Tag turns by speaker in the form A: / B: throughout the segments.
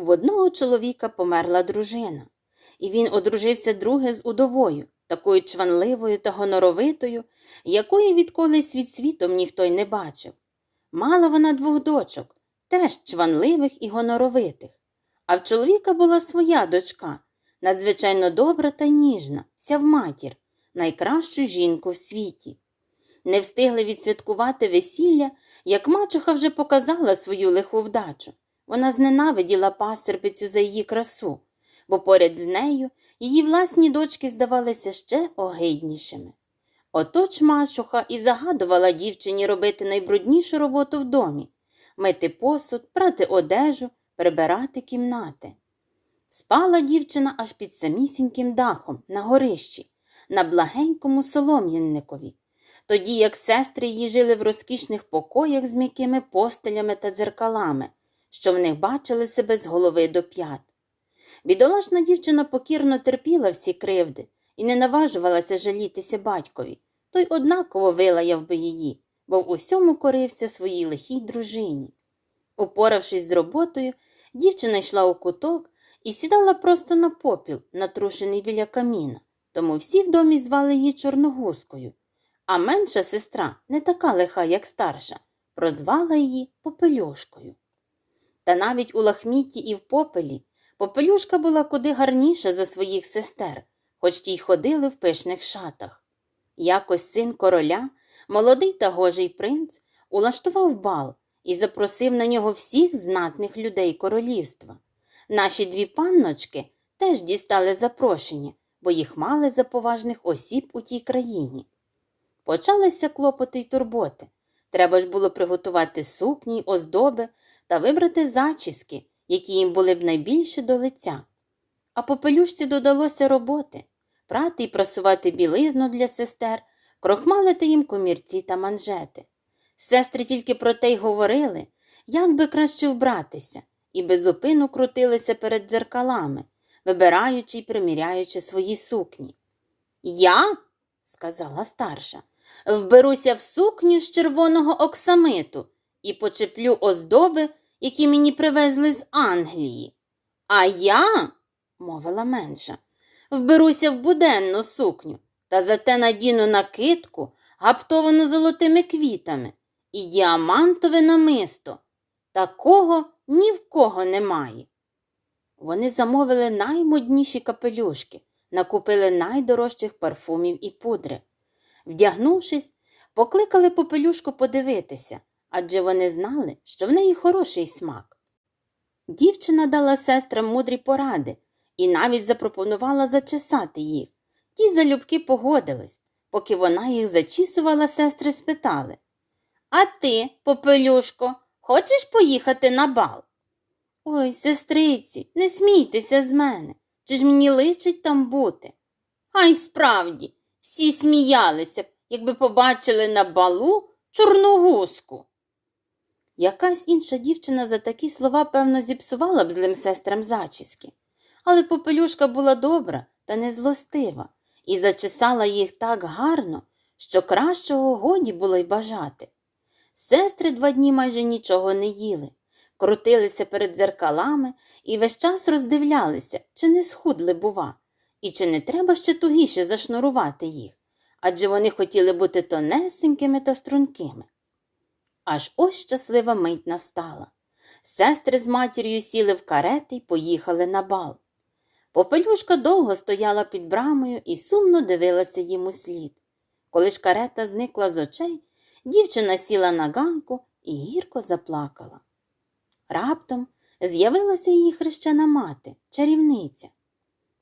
A: В одного чоловіка померла дружина, і він одружився друге з удовою, такою чванливою та гоноровитою, якої відколи світ світом ніхто й не бачив. Мала вона двох дочок, теж чванливих і гоноровитих. А в чоловіка була своя дочка, надзвичайно добра та ніжна, вся в матір, найкращу жінку в світі. Не встигли відсвяткувати весілля, як мачуха вже показала свою лиху вдачу. Вона зненавиділа пастербицю за її красу, бо поряд з нею її власні дочки здавалися ще огиднішими. Отож мачуха і загадувала дівчині робити найбруднішу роботу в домі мити посуд, прати одежу, прибирати кімнати. Спала дівчина аж під самісіньким дахом, на горищі, на благенькому солом'янникові, тоді як сестри її жили в розкішних покоях з м'якими постелями та дзеркалами, що в них бачили себе з голови до п'ят. Бідолашна дівчина покірно терпіла всі кривди і не наважувалася жалітися батькові, той однаково вилаяв би її, бо в усьому корився своїй лихій дружині. Упоравшись з роботою, дівчина йшла у куток і сідала просто на попіл, натрушений біля каміна, тому всі в домі звали її Чорногузкою. А менша сестра, не така лиха, як старша, прозвала її Попелюшкою. Та навіть у лахмітті і в попелі Попелюшка була куди гарніша за своїх сестер, хоч ті й ходили в пишних шатах. Якось син короля, молодий та гожий принц, улаштував бал і запросив на нього всіх знатних людей королівства. Наші дві панночки теж дістали запрошення, бо їх мали за поважних осіб у тій країні. Почалися клопоти й турботи. Треба ж було приготувати сукні, оздоби та вибрати зачіски, які їм були б найбільше до лиця. А попелюшці додалося роботи прати й прасувати білизну для сестер, крохмалити їм комірці та манжети. Сестри тільки про те й говорили, як би краще вбратися, і безупину крутилися перед дзеркалами, вибираючи й приміряючи свої сукні. Я, сказала старша, вберуся в сукню з червоного оксамиту і почеплю оздоби, які мені привезли з Англії. А я, мовила менша, вберуся в буденну сукню та зате надіну накидку, гаптовану золотими квітами, і діамантове намисто. Такого ні в кого немає. Вони замовили наймодніші капелюшки, накупили найдорожчих парфумів і пудри. Вдягнувшись, покликали попелюшку подивитися, адже вони знали, що в неї хороший смак. Дівчина дала сестрам мудрі поради і навіть запропонувала зачесати їх. Ті залюбки погодились. Поки вона їх зачісувала, сестри спитали А ти, попелюшко, хочеш поїхати на бал? Ой, сестриці, не смійтеся з мене. Чи ж мені личить там бути? А справді, всі сміялися б, якби побачили на балу чорногузку. Якась інша дівчина за такі слова, певно, зіпсувала б злим сестрам зачіски. Але попелюшка була добра та незлостива і зачесала їх так гарно, що кращого годі було й бажати. Сестри два дні майже нічого не їли, крутилися перед дзеркалами і весь час роздивлялися, чи не схудли, бува, і чи не треба ще тугіше зашнурувати їх, адже вони хотіли бути тонесенькими та стрункими. Аж ось щаслива мить настала. Сестри з матір'ю сіли в карети й поїхали на бал. Попелюшка довго стояла під брамою і сумно дивилася їм у слід. Коли ж карета зникла з очей, дівчина сіла на ганку і гірко заплакала. Раптом з'явилася її хрещена мати, чарівниця.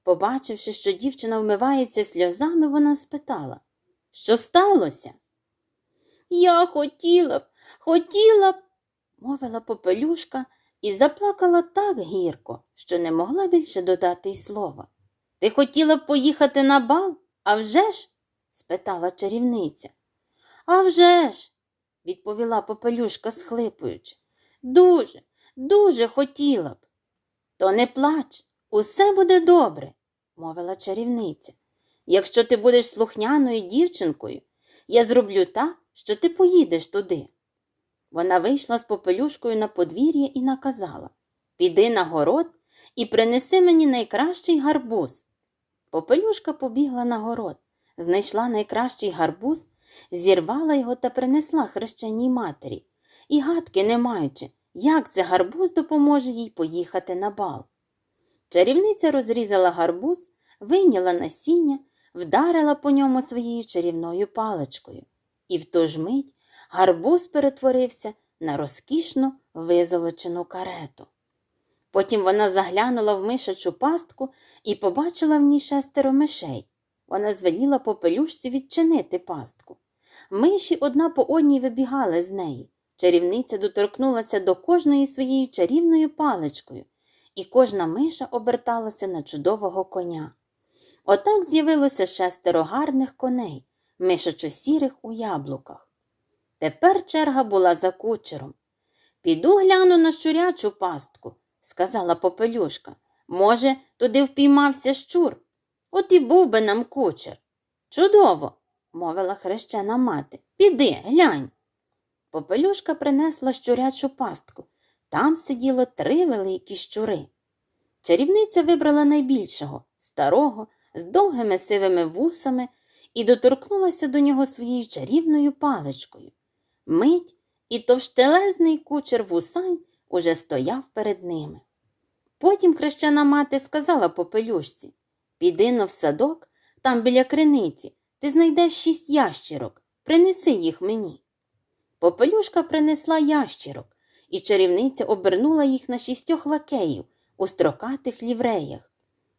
A: Побачивши, що дівчина вмивається сльозами, вона спитала, що сталося? Я хотіла б, хотіла б, мовила попелюшка і заплакала так гірко, що не могла більше додати й слова. Ти хотіла б поїхати на бал, а вже ж? спитала чарівниця. «А вже ж!» – відповіла попелюшка, схлипуючи. Дуже, дуже хотіла б. То не плач, усе буде добре, мовила чарівниця. Якщо ти будеш слухняною дівчинкою, я зроблю так, що ти поїдеш туди. Вона вийшла з попелюшкою на подвір'я і наказала Піди на город і принеси мені найкращий гарбуз. Попелюшка побігла на город, знайшла найкращий гарбуз, зірвала його та принесла хрещеній матері, і гадки не маючи, як це гарбуз допоможе їй поїхати на бал. Чарівниця розрізала гарбуз, вийняла насіння, вдарила по ньому своєю чарівною паличкою, і в ту ж мить гарбуз перетворився на розкішну визолочену карету. Потім вона заглянула в мишачу пастку і побачила в ній шестеро мишей. Вона звеліла попелюшці відчинити пастку. Миші одна по одній вибігали з неї. Чарівниця доторкнулася до кожної своєю чарівною паличкою, і кожна миша оберталася на чудового коня. Отак з'явилося шестеро гарних коней, мишачо-сірих у яблуках. Тепер черга була за кучером. Піду гляну на щурячу пастку, сказала попелюшка. Може, туди впіймався щур. От і був би нам кучер. Чудово, мовила хрещена мати. Піди, глянь. Попелюшка принесла щурячу пастку. Там сиділо три великі щури. Чарівниця вибрала найбільшого, старого, з довгими сивими вусами і доторкнулася до нього своєю чарівною паличкою. Мить і товщелезний кучер вусань уже стояв перед ними. Потім хрещена мати сказала попелюшці Піди но в садок, там біля криниці, ти знайдеш шість ящірок, принеси їх мені. Попелюшка принесла ящірок, і чарівниця обернула їх на шістьох лакеїв у строкатих лівреях.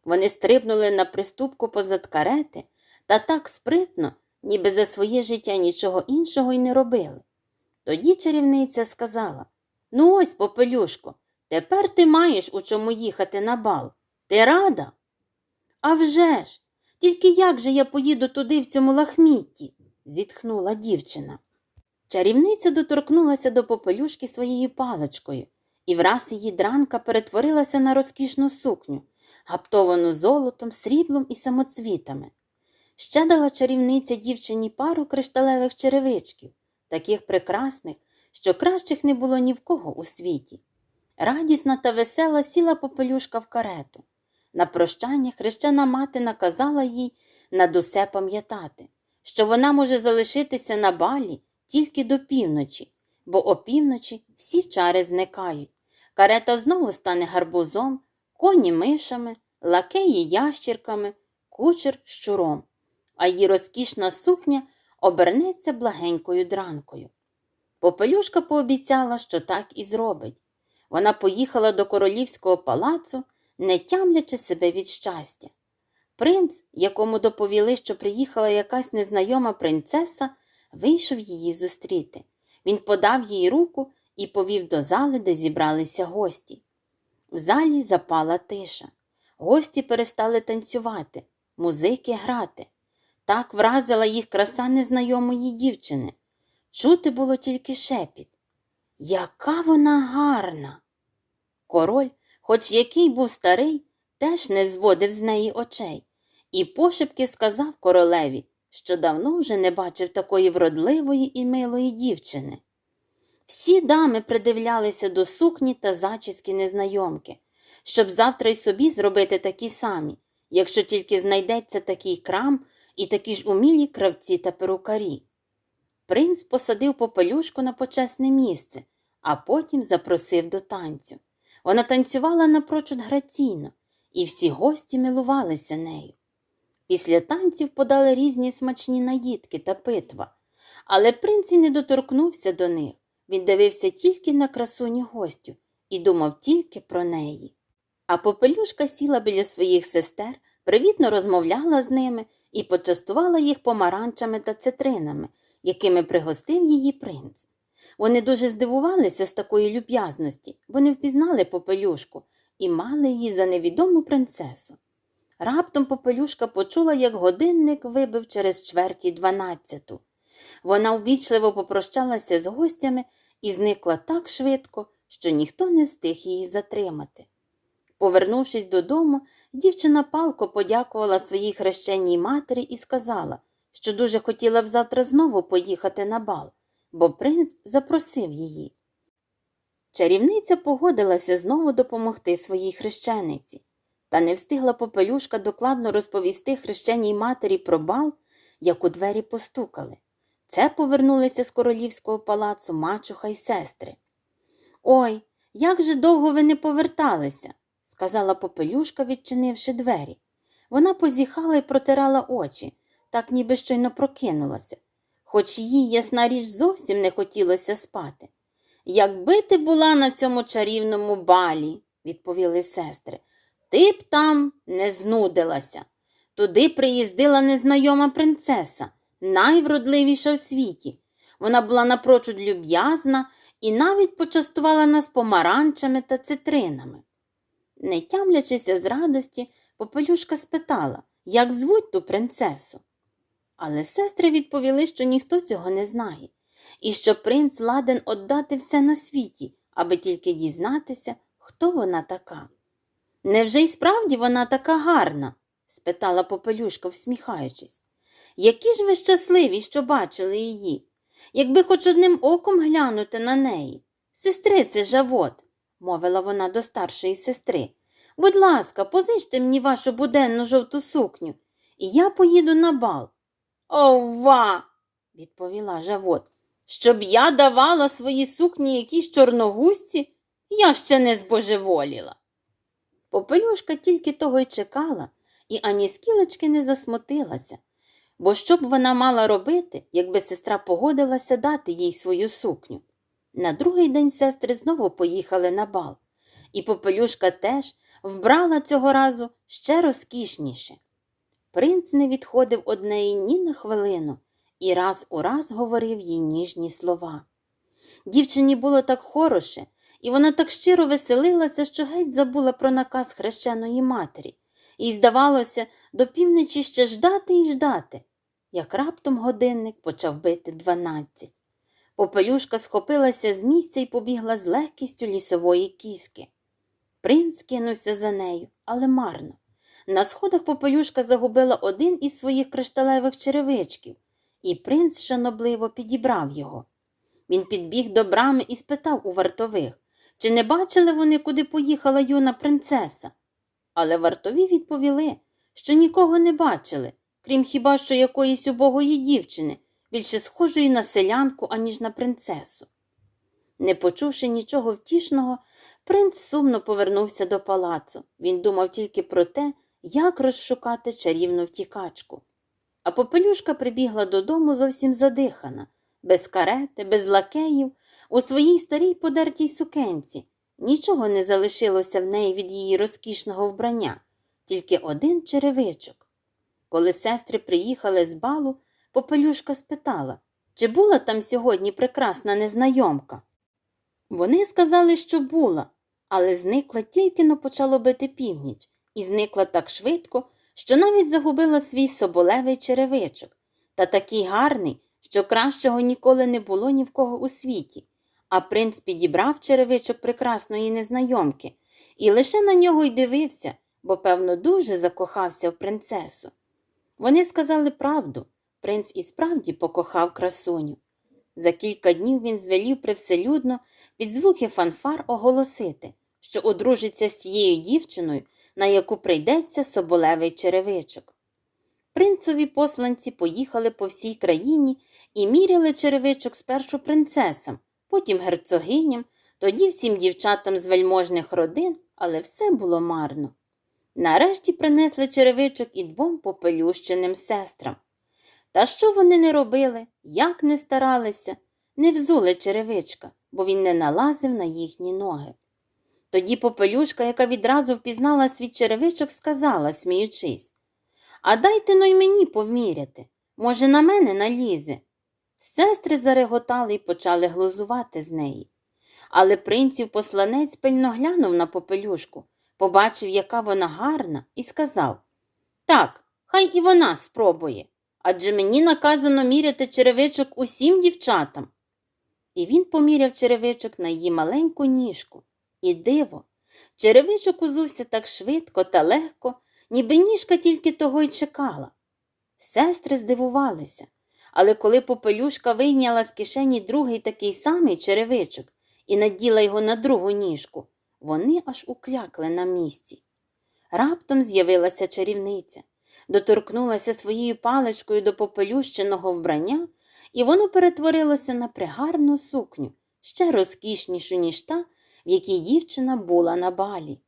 A: Вони стрибнули на приступку позад карети та так спритно, ніби за своє життя нічого іншого й не робили. Тоді чарівниця сказала Ну ось, попелюшко, тепер ти маєш у чому їхати на бал. Ти рада? «А вже ж! Тільки як же я поїду туди в цьому лахмітті? зітхнула дівчина. Чарівниця доторкнулася до попелюшки своєю паличкою, і враз її дранка перетворилася на розкішну сукню, гаптовану золотом, сріблом і самоцвітами. Ще дала чарівниця дівчині пару кришталевих черевичків, таких прекрасних, що кращих не було ні в кого у світі. Радісна та весела сіла попелюшка в карету. На прощання хрещена мати наказала їй над усе пам'ятати, що вона може залишитися на балі тільки до півночі, бо опівночі всі чари зникають. Карета знову стане гарбузом, коні мишами, лакеї ящірками, кучер щуром, а її розкішна сукня обернеться благенькою дранкою. Попелюшка пообіцяла, що так і зробить. Вона поїхала до королівського палацу, не тямлячи себе від щастя. Принц, якому доповіли, що приїхала якась незнайома принцеса, вийшов її зустріти. Він подав їй руку і повів до зали, де зібралися гості. В залі запала тиша. Гості перестали танцювати, музики грати. Так вразила їх краса незнайомої дівчини. Чути було тільки шепіт. Яка вона гарна! Король, хоч який був старий, теж не зводив з неї очей, і пошепки сказав королеві, що давно вже не бачив такої вродливої і милої дівчини. Всі дами придивлялися до сукні та зачіски незнайомки, щоб завтра й собі зробити такі самі, якщо тільки знайдеться такий крам і такі ж умілі кравці та перукарі. Принц посадив попелюшку на почесне місце, а потім запросив до танцю. Вона танцювала напрочуд граційно, і всі гості милувалися нею. Після танців подали різні смачні наїдки та питва, але принц і не доторкнувся до них. Він дивився тільки на красуню гостю і думав тільки про неї. А попелюшка сіла біля своїх сестер, привітно розмовляла з ними і почастувала їх помаранчами та цитринами, якими пригостив її принц. Вони дуже здивувалися з такої люб'язності, бо не впізнали попелюшку і мали її за невідому принцесу. Раптом попелюшка почула, як годинник вибив через чверті дванадцяту. Вона увічливо попрощалася з гостями і зникла так швидко, що ніхто не встиг її затримати. Повернувшись додому, дівчина палко подякувала своїй хрещеній матері і сказала, що дуже хотіла б завтра знову поїхати на бал, бо принц запросив її. Чарівниця погодилася знову допомогти своїй хрещениці, та не встигла попелюшка докладно розповісти хрещеній матері про бал, як у двері постукали. Це повернулися з королівського палацу мачуха й сестри. Ой, як же довго ви не поверталися, сказала попелюшка, відчинивши двері. Вона позіхала і протирала очі, так ніби щойно прокинулася, хоч їй, ясна річ, зовсім не хотілося спати. Якби ти була на цьому чарівному балі, відповіли сестри, ти б там не знудилася. Туди приїздила незнайома принцеса, найвродливіша в світі. Вона була напрочуд люб'язна і навіть почастувала нас помаранчами та цитринами. Не тямлячися з радості, попелюшка спитала, як звуть ту принцесу. Але сестри відповіли, що ніхто цього не знає, і що принц ладен отдати все на світі, аби тільки дізнатися, хто вона така. Невже й справді вона така гарна? спитала попелюшка, всміхаючись. Які ж ви щасливі, що бачили її? Якби хоч одним оком глянути на неї. Сестрице Жавот, мовила вона до старшої сестри. Будь ласка, позичте мені вашу буденну жовту сукню, і я поїду на бал. Ова, відповіла Жавот. Щоб я давала свої сукні якійсь чорногузці, я ще не збожеволіла. Попелюшка тільки того й чекала, і ані скілечки не засмутилася, бо що б вона мала робити, якби сестра погодилася дати їй свою сукню. На другий день сестри знову поїхали на бал, і попелюшка теж вбрала цього разу ще розкішніше. Принц не відходив од неї ні на хвилину і раз у раз говорив їй ніжні слова. Дівчині було так хороше, і вона так щиро веселилася, що геть забула про наказ хрещеної матері, і, здавалося, до півночі ще ждати і ждати, як раптом годинник почав бити дванадцять. Попелюшка схопилася з місця і побігла з легкістю лісової кіски. Принц кинувся за нею, але марно. На сходах попелюшка загубила один із своїх кришталевих черевичків, і принц шанобливо підібрав його. Він підбіг до брами і спитав у вартових, чи не бачили вони, куди поїхала юна принцеса. Але вартові відповіли, що нікого не бачили, крім хіба що якоїсь убогої дівчини, більше схожої на селянку, аніж на принцесу. Не почувши нічого втішного, принц сумно повернувся до палацу. Він думав тільки про те, як розшукати чарівну втікачку. А попелюшка прибігла додому зовсім задихана, без карети, без лакеїв, у своїй старій подертій сукенці. Нічого не залишилося в неї від її розкішного вбрання, тільки один черевичок. Коли сестри приїхали з балу, попелюшка спитала, чи була там сьогодні прекрасна незнайомка. Вони сказали, що була, але зникла тільки но почало бити північ, і зникла так швидко, що навіть загубила свій соболевий черевичок, та такий гарний, що кращого ніколи не було ні в кого у світі. А принц підібрав черевичок прекрасної незнайомки і лише на нього й дивився, бо, певно, дуже закохався в принцесу. Вони сказали правду принц і справді покохав красуню. За кілька днів він звелів привселюдно під звуки фанфар оголосити, що одружиться з тією дівчиною, на яку прийдеться соболевий черевичок. Принцові посланці поїхали по всій країні і міряли черевичок спершу принцесам, потім герцогиням, тоді всім дівчатам з вельможних родин, але все було марно. Нарешті принесли черевичок і двом попелющеним сестрам. Та що вони не робили, як не старалися, не взули черевичка, бо він не налазив на їхні ноги. Тоді попелюшка, яка відразу впізнала свій черевичок, сказала, сміючись, а дайте но й мені поміряти, може, на мене налізе. Сестри зареготали і почали глузувати з неї. Але принців посланець пильно глянув на попелюшку, побачив, яка вона гарна, і сказав Так, хай і вона спробує, адже мені наказано міряти черевичок усім дівчатам. І він поміряв черевичок на її маленьку ніжку. І диво, черевичок узувся так швидко та легко, ніби ніжка тільки того й чекала. Сестри здивувалися, але коли попелюшка вийняла з кишені другий такий самий черевичок і наділа його на другу ніжку. Вони аж уклякли на місці. Раптом з'явилася чарівниця, доторкнулася своєю паличкою до попелющеного вбрання, і воно перетворилося на пригарну сукню, ще розкішнішу, ніж та, в якій дівчина була на балі.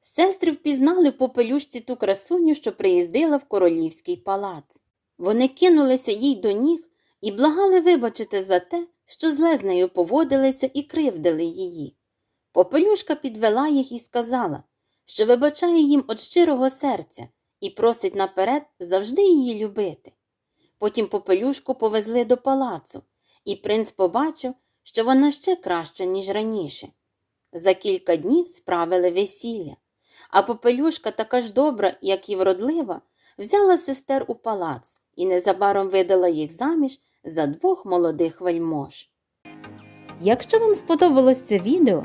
A: Сестри впізнали в попелюшці ту красуню, що приїздила в королівський палац. Вони кинулися їй до ніг і благали вибачити за те, що зле з нею поводилися і кривдили її. Попелюшка підвела їх і сказала, що вибачає їм від щирого серця і просить наперед завжди її любити. Потім попелюшку повезли до палацу, і принц побачив, що вона ще краща, ніж раніше. За кілька днів справили весілля, а попелюшка, така ж добра, як і вродлива, взяла сестер у палац і незабаром видала їх заміж за двох молодих вельмож. Якщо вам сподобалось це відео,